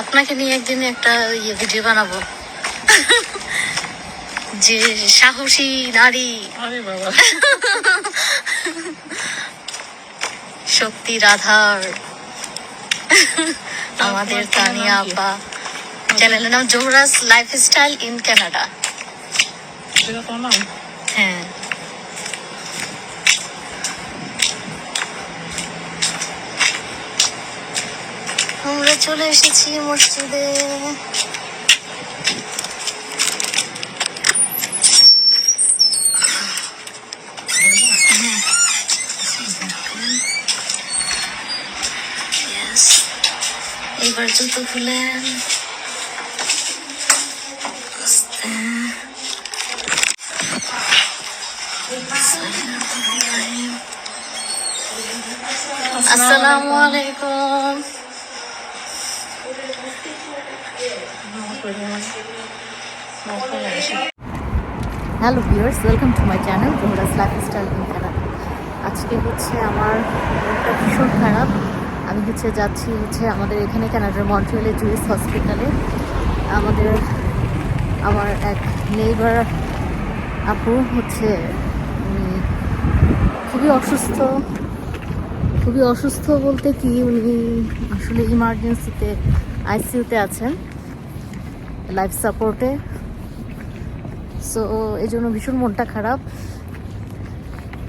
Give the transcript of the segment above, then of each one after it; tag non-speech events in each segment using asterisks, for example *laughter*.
আপনাকে নিয়ে একদিন একটা ইয়ে ভিডিও বানাবো। যে সাহসী নারী। আরে বাবা। শক্তির আধার আমাদের তানিয়া আপা। চ্যানেলের নাম জোহরাস লাইফস্টাইল ইন কানাডা। সেটা তো নাম হ্যাঁ আমরা চলে এসেছি মসজিদে. এইবার জুতো খুলেন আসসালামু আলাইকুম। Hello viewers welcome to my channel Zohra's lifestyle in Canada আজকে হচ্ছে আমার মনটা ভীষণ খারাপ। আমি হচ্ছে যাচ্ছি হচ্ছে আমাদের এখানে কানাডার মন্ট্রিয়ালে জুইস হসপিটালে আমাদের, আমার এক নেইবার আপু হচ্ছে খুবই অসুস্থ। খুবই অসুস্থ বলতে কি, উনি আসলে ইমার্জেন্সিতে আইসিইউতে আছেন। লাইফ সাপোর্টে সো এই জন্য ভীষণ মনটা খারাপ।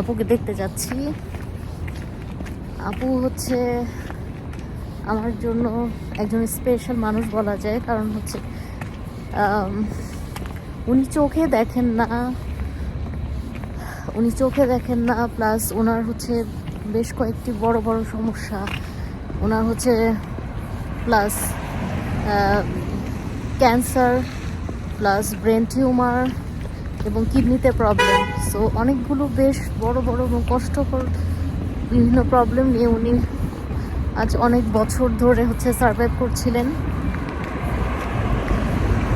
আপুকে দেখতে যাচ্ছি। আপু হচ্ছে আমার জন্য একজন স্পেশাল মানুষ বলা যায়, কারণ হচ্ছে উনি চোখে দেখেন না। উনি চোখে দেখেন না প্লাস ওনার হচ্ছে বেশ কয়েকটি বড় বড় সমস্যা। ওনার হচ্ছে plus cancer plus brain tumour এবং কিডনিতে প্রবলেম সো অনেকগুলো বেশ বড় বড় এবং কষ্টকর বিভিন্ন প্রবলেম নিয়ে উনি আজ অনেক বছর ধরে হচ্ছে সার্ভাইভ করছিলেন।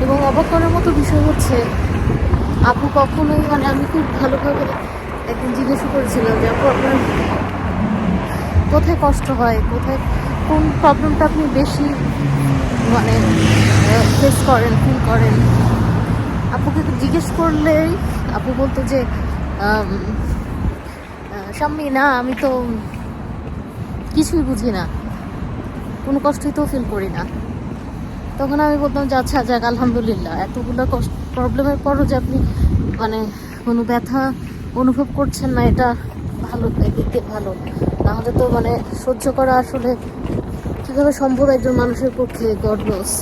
এবং অবাক করার মতো বিষয় হচ্ছে, আপু কখনোই মানে আমি খুব ভালোভাবে একদিন জিজ্ঞেস করেছিলাম যে, আপু, আপনার কোথায় কষ্ট হয়? কোথায়, কোন প্রবলেমটা আপনি বেশি মানে ফেস করেন ফিল করেন। আপুকে জিজ্ঞেস করলেই আপু বলতো যে শাম্মি, না, আমি তো কিছুই বুঝি না। কোনো কষ্টই তো ফিল করি না। তখন আমি বলতাম যে আচ্ছা যাক, আলহামদুলিল্লাহ। এতগুলো কষ্ট প্রবলেমের পরও যে আপনি মানে কোনো ব্যথা অনুভব করছেন না, এটা ভালো দিয়ে ভালো। নাহলে তো মানে সহ্য করা আসলে কীভাবে সম্ভব একজন মানুষের পক্ষে গড নোস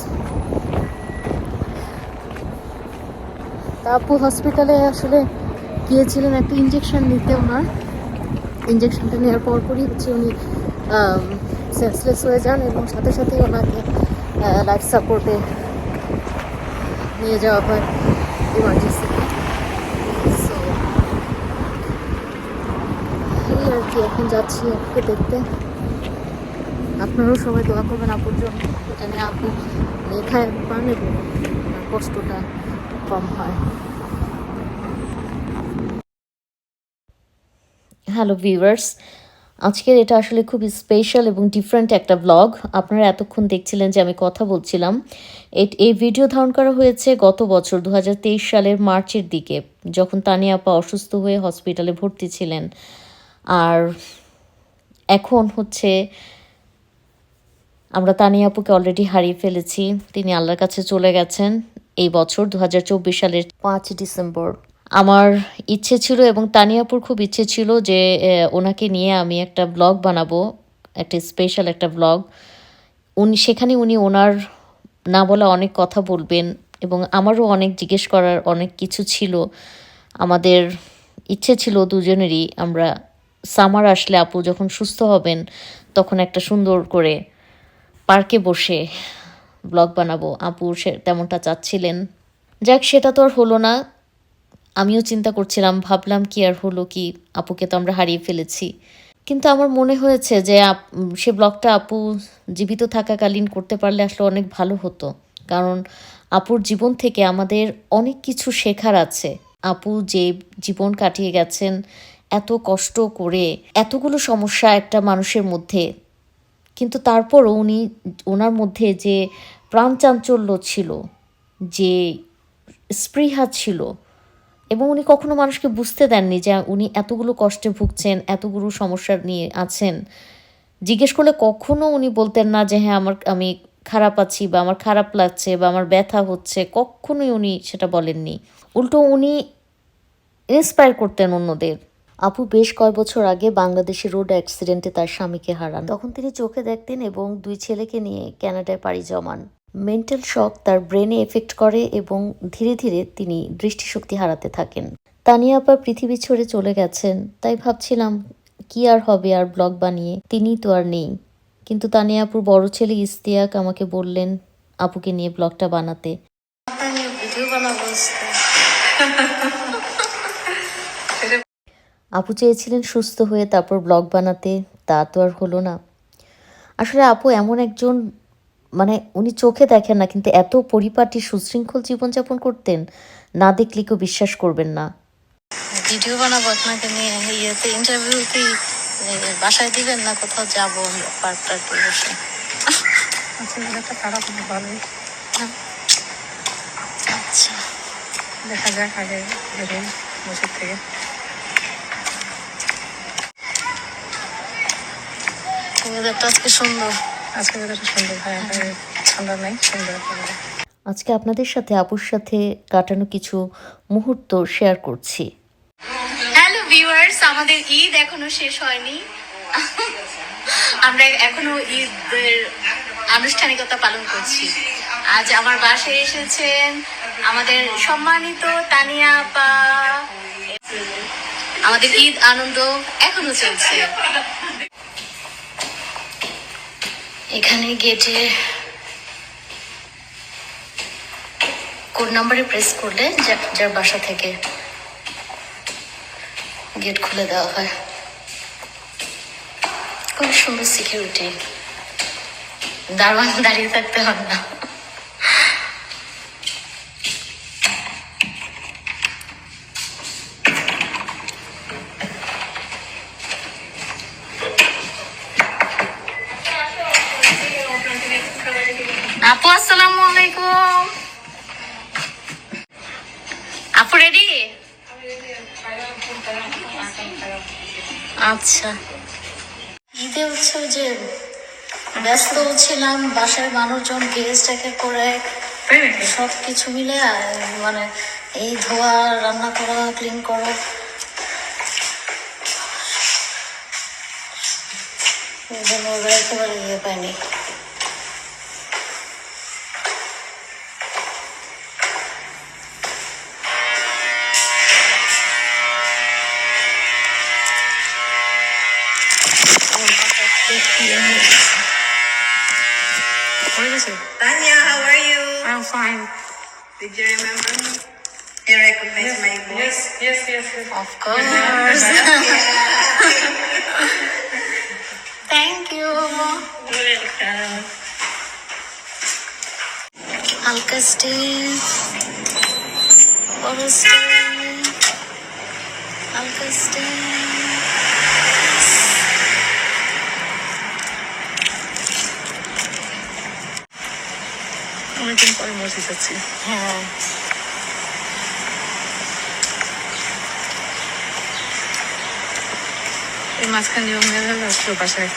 তাপু হসপিটালে আসলে গিয়েছিলেন একটা ইঞ্জেকশন নিতে ওনার। ইঞ্জেকশনটা নেওয়ার পর পরপরই হচ্ছে উনি সেন্সলেস হয়ে যান এবং সাথে সাথেই ওনাকে লাইফ সাপোর্টে নিয়ে যাওয়া হয় ইমার্জেন্সি আর কি, এখন যাচ্ছি আপুকে দেখতে। আপনারাও সবাই দোয়া করবেন আপুর জন্য। জানি আপু লেখায় ওনার কষ্টটা কম হয়। হ্যালো ভিউয়ার্স আজকের এটা আসলে খুব স্পেশাল এবং ডিফারেন্ট একটা ব্লগ আপনারা এতক্ষণ দেখছিলেন যে আমি কথা বলছিলাম। এই ভিডিও ধারণ করা হয়েছে গত বছর দু হাজার তেইশ সালের মার্চের দিকে, যখন তানিয়া আপা অসুস্থ হয়ে হসপিটালে ভর্তি ছিলেন। আর এখন হচ্ছে আমরা তানিয়া আপুকে অলরেডি হারিয়ে ফেলেছি। তিনি আল্লাহর কাছে চলে গেছেন এই বছর দু হাজার চব্বিশ সালের পাঁচ ডিসেম্বর। আমার ইচ্ছে ছিল এবং তানিয়াপুর খুব ইচ্ছে ছিল যে ওনাকে নিয়ে আমি একটা ব্লগ বানাবো, একটা স্পেশাল একটা ব্লগ উনি, সেখানে উনি ওনার না বলা অনেক কথা বলবেন এবং আমারও অনেক জিজ্ঞেস করার অনেক কিছু ছিল। আমাদের ইচ্ছে ছিল দুজনেরই, আমরা সামার আসলে আপু যখন সুস্থ হবেন, তখন একটা সুন্দর করে পার্কে বসে ব্লগ বানাবো। আপু সে তেমনটা চাচ্ছিলেন। যাক, সেটা তো আর হলো না। আমিও চিন্তা করছিলাম, ভাবলাম কি আর হলো কি, আপুকে তো আমরা হারিয়ে ফেলেছি। কিন্তু আমার মনে হয়েছে যে সে ব্লগটা আপু জীবিত থাকাকালীন করতে পারলে আসলে অনেক ভালো হতো। কারণ আপুর জীবন থেকে আমাদের অনেক কিছু শেখার আছে। আপু যে জীবন কাটিয়ে গেছেন, এত কষ্ট করে, এতগুলো সমস্যা একটা মানুষের মধ্যে কিন্তু তারপরও উনি, ওনার মধ্যে যে প্রাণচাঞ্চল্য ছিল, যে স্পৃহা ছিল, এবং উনি কখনো মানুষকে বুঝতে দেননি যে উনি এতগুলো কষ্টে ভুগছেন, এতগুলো সমস্যা নিয়ে আছেন। জিজ্ঞেস করলে কখনো উনি বলতেন না যে হ্যাঁ আমার, আমি খারাপ আছি বা আমার খারাপ লাগছে বা আমার ব্যথা হচ্ছে। কখনোই উনি সেটা বলেননি। উল্টো উনি ইন্সপায়ার করতেন অন্যদের। আপু বেশ কয়েক বছর আগে বাংলাদেশে রোড অ্যাক্সিডেন্টে তার স্বামীকে হারান। তখন তিনি চোখে দেখতেন এবং দুই ছেলেকে নিয়ে ক্যানাডায় পাড়ি জমান। মেন্টাল শক তার ব্রেনে এফেক্ট করে এবং ধীরে ধীরে তিনি দৃষ্টিশক্তি হারাতে থাকেন। তানিয়া আপা পৃথিবী ছেড়ে চলে গেছেন, তাই ভাবছিলাম, কি আর হবে আর ব্লগ বানিয়ে? তিনি তো আর নেই। কিন্তু তানিয়া আপুর বড় ছেলে ইস্তিয়াক আমাকে বললেন আপুকে নিয়ে ব্লগটা বানাতে। ভিডিও বানাবো। *laughs* আপু চেয়েছিলেন সুস্থ হয়ে তারপর ব্লগ বানাতে তা তো আর হলো না। আসলে আপু এমন একজন মানে উনি চোখে দেখেন না কিন্তু এত পরিপাটি সুশৃঙ্খল জীবনযাপন করতেন না দেখলে কেউ বিশ্বাস করবেন না। ভিডিও বানাবো আপনাকে নিয়ে ইয়েতে ইন্টারভিউ কি বাসায় দিবেন না কোথাও যাব পার্ক টার্কে বসে। আচ্ছা খারাপ না। ভালোই আচ্ছা। দেখা যাক আগে বেরোই মসজিদ থেকে। ওয়েদারটা আজকে সুন্দর। আজকে ওয়েদারটা সুন্দর হয় ঠান্ডা নাই সুন্দর আজকে আপনাদের সাথে আপুর সাথে কাটানো কিছু মুহূর্ত শেয়ার করছি। হ্যালো ভিউয়ার্স আমাদের ঈদ এখনও শেষ হয়নি। আমরা এখনও ঈদের আনুষ্ঠানিকতা পালন করছি। আজ আমার বাসায় এসেছেন আমাদের সম্মানিত তানিয়া আপা। আমাদের ঈদ আনন্দ এখনও চলছে। এখানে গেটে কোড নাম্বারে প্রেস করলে যার বাসা থেকে গেট খুলে দেওয়া হয়। খুব সুন্দর সিকিউরিটি দারোয়ান দাঁড়িয়ে থাকতে হয় না। ছিলাম বাসায় মানুষজন গেস্ট টাকে করে সব কিছু মিলে মানে এই ধোয়া, রান্না করা ক্লিন করা। এই জন্য একেবারে ইয়ে পাইনি Did you remember me? You recognize my voice? Yes, yes, yes, yes. Of course. *laughs* Thank you. Welcome. হালকা স্টেপ বড় স্টেপ হালকা স্টেপ অনেকদিন পরে মসজিদ যাচ্ছি। হ্যাঁ। এই মাঝখানে আসলো বাসায়।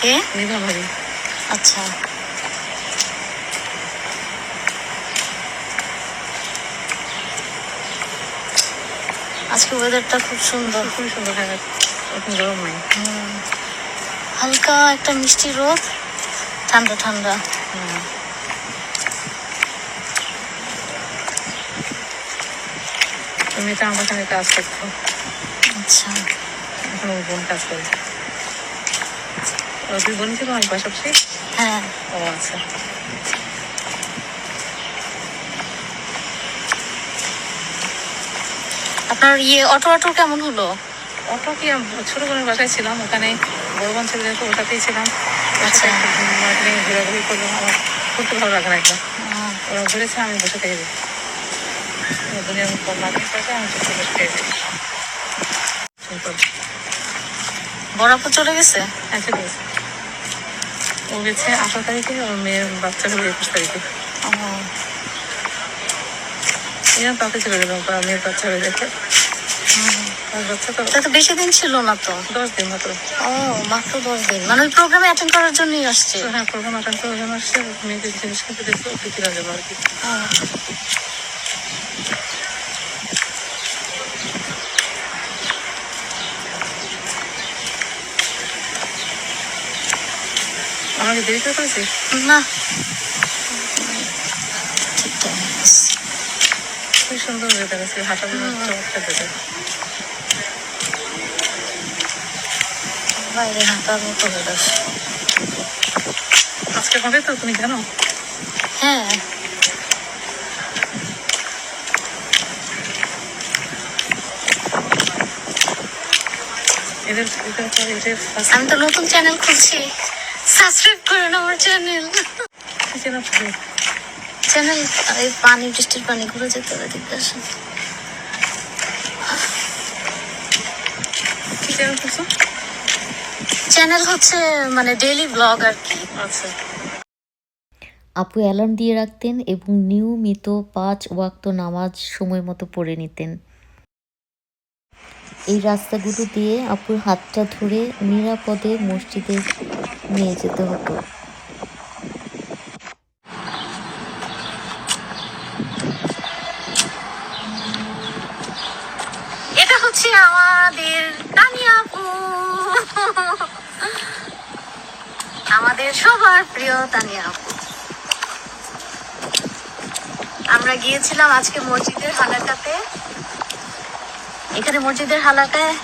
কে? নিভা ভাবি আচ্ছা। আজকে ওয়েদারটা খুব সুন্দর। খুবই সুন্দর হয় এখন গরম নাই। হালকা একটা মিষ্টি রোদ ঠান্ডা ঠান্ডা। তুমি তো আমার সঙ্গে কাজ করতো আচ্ছা। এখন ওর বোন কাজ করে। ও তুই বোন ছিল আমার পাশাপাশি? হ্যাঁ। ও আচ্ছা। আপনার ইয়ে অটো অটো কেমন হলো? অটো কি ছোট বোনের বাসায় ছিলাম ওখানে বড় বোন ছিল যেহেতু ওটাতেই ছিলাম। আচ্ছা। ঘোরাঘুরি করলাম আমার ঘুরতে ভালো লাগে না একদম। ওরা ঘুরেছে আমি বসে থেকে দিই আমি চুপ করে বসে থেকে দিই সিম্পল বড়াপু চলে গেছে ও গেছে আঠারো তারিখে ওর মেয়ের বাচ্চা হলো একুশ তারিখে ও, এরা তাতে চলে গেল মেয়ের বাচ্চা হয়ে গেছে তো বেশি দিন ছিল না তো দশ দিন মাত্র ও মাত্র দশ দিন মানে ওই প্রোগ্রামে অ্যাটেন্ড করার জন্যই আসছে হ্যাঁ প্রোগ্রাম আটান করে জন্য আসছে মেয়েকে জিনিস কিনতে ওকে কিনা যাব আর কি আমাকে দেরি করে করেছি না। খুব সুন্দর ওয়েদার আছে হাঁটা চমৎকার। বাইরে হাঁটার মতো weather। আজকে হবে তো তুমি জানো? হ্যাঁ। আমি তো নতুন চ্যানেল খুলছি। সাবস্ক্রাইব করুন আমার চ্যানেল। চ্যানেল এই পানি বৃষ্টির পানি ঘুরে যেতে হবে দেখতে আসেন চ্যানেল হচ্ছে মানে ডেইলি ব্লগ আর কি। আচ্ছা। আপু অ্যালার্ম দিয়ে রাখতেন এবং নিয়মিত পাঁচ ওয়াক্ত নামাজ সময় মতো পড়ে নিতেন। এই রাস্তাগুলো দিয়ে আপুর হাতটা ধরে নিরাপদে মসজিদে নিয়ে যেতে হতো। এটা হচ্ছে আমাদের তানিয়া আপু আমাদের সবার প্রিয় তানিয়া আপু আমরা গিয়েছিলাম আজকে মসজিদের হালাকাতে। এখানে মসজিদের হালাকায়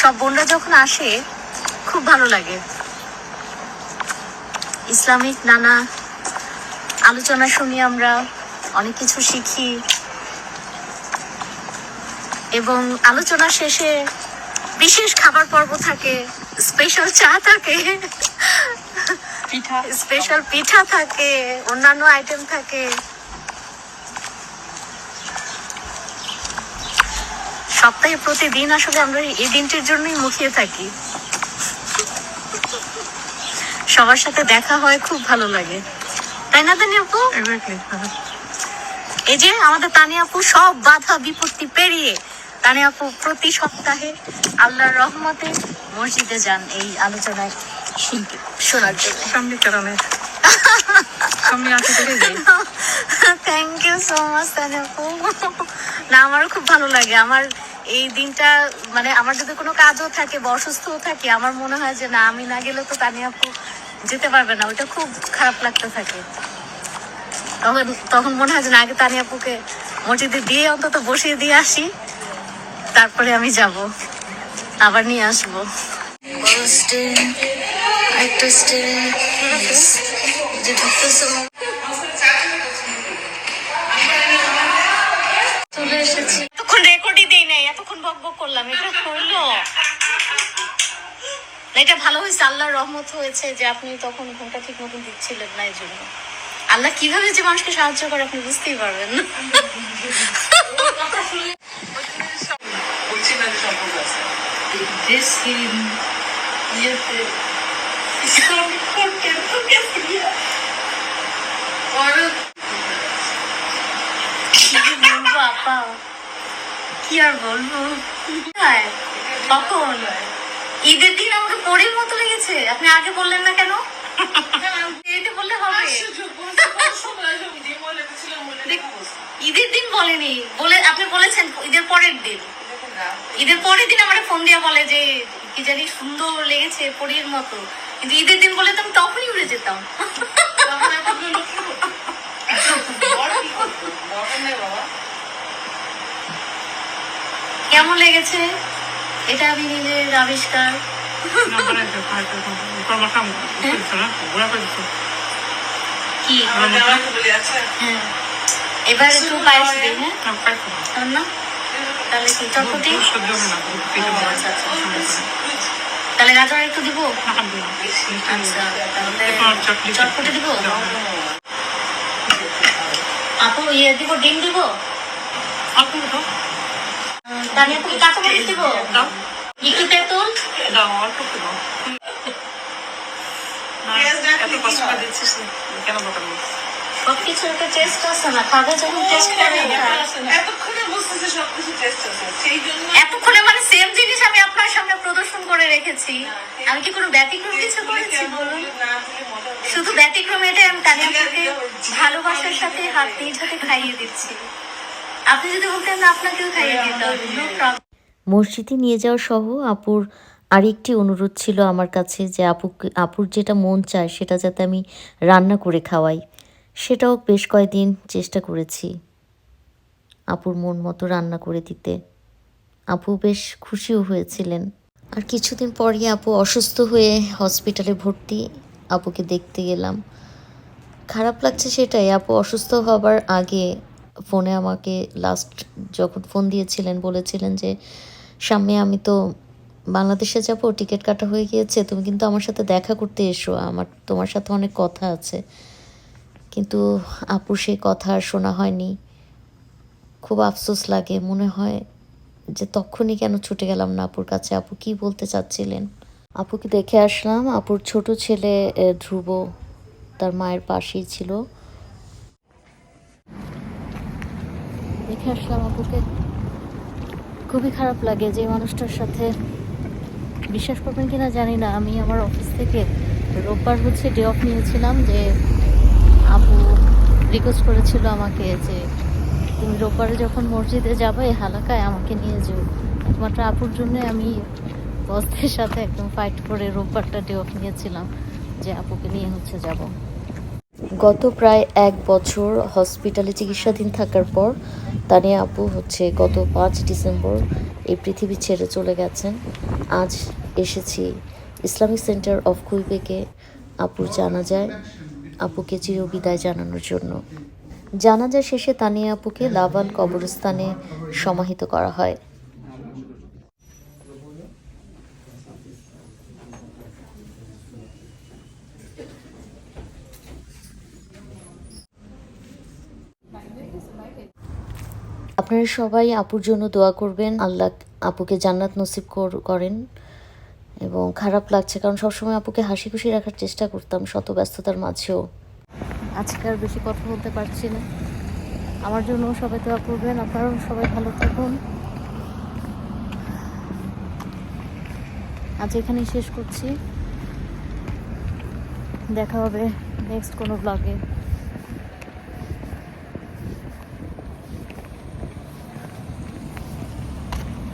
সব বোনরা যখন আসে, খুব ভালো লাগে। ইসলামিক নানা আলোচনা শুনি আমরা অনেক কিছু শিখি। এবং আলোচনা শেষে বিশেষ খাবার পর্ব থাকে স্পেশাল চা থাকে পিঠা। স্পেশাল পিঠা থাকে অন্যান্য আইটেম থাকে। সপ্তাহে প্রতিদিন আসলে আমরা এই দিনটির জন্যই মুখিয়ে থাকি। সবার সাথে দেখা হয় খুব ভালো লাগে। তাই না তানি আপু? এই যে আমাদের তানিয়া আপু সব বাধা বিপত্তি পেরিয়ে তানিয়া আপু প্রতি সপ্তাহে আল্লাহর রহমতে মসজিদে যান এই আলোচনায় শুনতে শোনার জন্য। সামনে কারণে সামনে আছে থেকে যাই। Thank you so much Tania আপু। না আমারও খুব ভালো লাগে। আমার এই দিনটা মানে আমার যদি কোনো কাজও থাকে বা অসুস্থও থাকে আমার মনে হয় যে না আমি না গেলে তো তানিয়া আপু যেতে পারবে না ওটা খুব খারাপ লাগতে থাকে। তখন তখন মনে হয় যে আগে তানিয়া আপুকে মসজিদে দিয়ে অন্তত বসিয়ে দিয়ে আসি, তারপরে আমি যাব, আবার নিয়ে আসব। এতক্ষণ রেকর্ডই দেই নাই, এতক্ষণ বক বক করলাম, এটা হইল না, এটা ভালো হয়েছে আল্লাহর রহমত হয়েছে যে আপনি তখন ঘুমটা ঠিক মতন দিচ্ছিলেন না এই জন্য। আল্লাহ কীভাবে যে মানুষকে সাহায্য করে আপনি বুঝতেই পারবেন না। কি আর বলব? হ্যাঁ, কখন? ঈদের দিন আমাকে পরের মতো লেগেছে। আপনি আগে বললেন না কেন? দেরিতে বললে হবে। ঈদের দিন বলেনি। বলে আপনি বলেছেন ঈদের পরের দিন। ঈদের পরের দিন আমার ফোন দিয়ে বলে যে কি জানি সুন্দর লেগেছে পরীর মতো। কিন্তু ঈদের দিন বলে তো আমি তখনই উড়ে যেতাম। কেমন লেগেছে? এটা আমি নিজের আবিষ্কার। কি? হ্যাঁ। এবার একটু পায়েস দিই হ্যাঁ? না তাহলে কি? চটপটি? ও। তাহলে গাজর একটু দিব? আচ্ছা চটপটি দিব? আপু ইয়ে দিব ডিম দিব। তাহলে আপু কাঁচামরিচ দিব একটু তেঁতুল টেস্ট আছে না। খাবে যখন টেস্ট করে এতক্ষণে বুঝতেছে সবকিছু টেস্ট আছে সেই জন্য এতক্ষণে মানে সেম জিনিস আমি আপনার সামনে প্রদর্শন করে রেখেছি। আমি কি কোনো ব্যতিক্রম কিছু করেছি বলুন। শুধু ব্যতিক্রম এটাই আমি তানিয়াকে ভালোবাসার সাথে হাত হাতে খাইয়ে দিচ্ছি। আপনি যদি বলতেন আপনাকেও খাইয়ে দিতাম। নো প্রবলেম মসজিদে নিয়ে যাওয়া সহ আপুর আরেকটি অনুরোধ ছিল আমার কাছে যে আপু আপুর যেটা মন চায় সেটা যাতে আমি রান্না করে খাওয়াই। সেটাও বেশ কয়েকদিন চেষ্টা করেছি আপুর মন মতো রান্না করে দিতে। আপু বেশ খুশিও হয়েছিলেন। আর কিছুদিন পরই আপু অসুস্থ হয়ে হসপিটালে ভর্তি আপুকে দেখতে গেলাম খারাপ লাগছে সেটাই আপু অসুস্থ হবার আগে ফোনে আমাকে লাস্ট যখন ফোন দিয়েছিলেন, বলেছিলেন যে সামনে আমি তো বাংলাদেশে যাব, টিকিট কাটা হয়ে গিয়েছে, তুমি কিন্তু আমার সাথে দেখা করতে এসো, আমার, তোমার সাথে অনেক কথা আছে। কিন্তু আপু সেই কথা আর শোনা হয়নি। খুব আফসোস লাগে, মনে হয় যে তখনই কেন ছুটে গেলাম না আপুর কাছে। আপু কি বলতে চাচ্ছিলেন? আপুকে দেখে আসলাম, আপুর ছোট ছেলে ধ্রুব, তার মায়ের পাশেই ছিল। দেখে আসলাম আপুকে। খুবই খারাপ লাগে যে মানুষটার সাথে বিশ্বাস করবেন কিনা জানি না। আমি আমার অফিস থেকে রোববার হচ্ছে ডে অফ নিয়েছিলাম যে আপু রিকোয়েস্ট করেছিল আমাকে যে তুমি রোববারে যখন মসজিদে যাবে হালাকায় আমাকে নিয়ে যেও। একমাত্র আপুর জন্য আমি বসদের সাথে একদম ফাইট করে রোববারটা ডে অফ নিয়েছিলাম যে আপুকে নিয়ে হচ্ছে যাব। গত প্রায় এক বছর হসপিটালে চিকিৎসাধীন থাকার পর তানিয়া আপু হচ্ছে গত পাঁচ ডিসেম্বর এই পৃথিবী ছেড়ে চলে গেছেন। আজ এসেছি ইসলামিক সেন্টার অফ কুইবেকে আপুর জানাজায় আপুকে চিরবিদায় জানানোর জন্য। জানাজা শেষে তানিয়া আপুকে লাভান কবরস্থানে সমাহিত করা হয়। আপনারা সবাই আপুর জন্য দোয়া করবেন। আল্লাহ আপুকে জান্নাত নসিব কর- করেন এবং খারাপ লাগছে, কারণ সবসময় আপুকে হাসি খুশি রাখার চেষ্টা করতাম শত ব্যস্ততার মাঝেও। আজকে আর বেশি কথা বলতে পারছি না। আমার জন্য সবাই দোয়া করবেন, আপনারাও সবাই ভালো থাকুন। আজ এখানেই শেষ করছি। দেখা হবে নেক্সট কোনো ব্লগে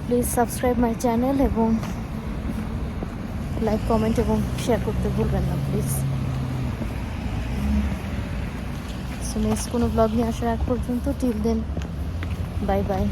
প্লিজ সাবস্ক্রাইব মাই চ্যানেল এবং লাইক কমেন্ট এবং শেয়ার করতে ভুলবেন না প্লিজ সো নেক্সট কোনো ব্লগ নিয়ে আসার আগ পর্যন্ত টিল দেন বাই বাই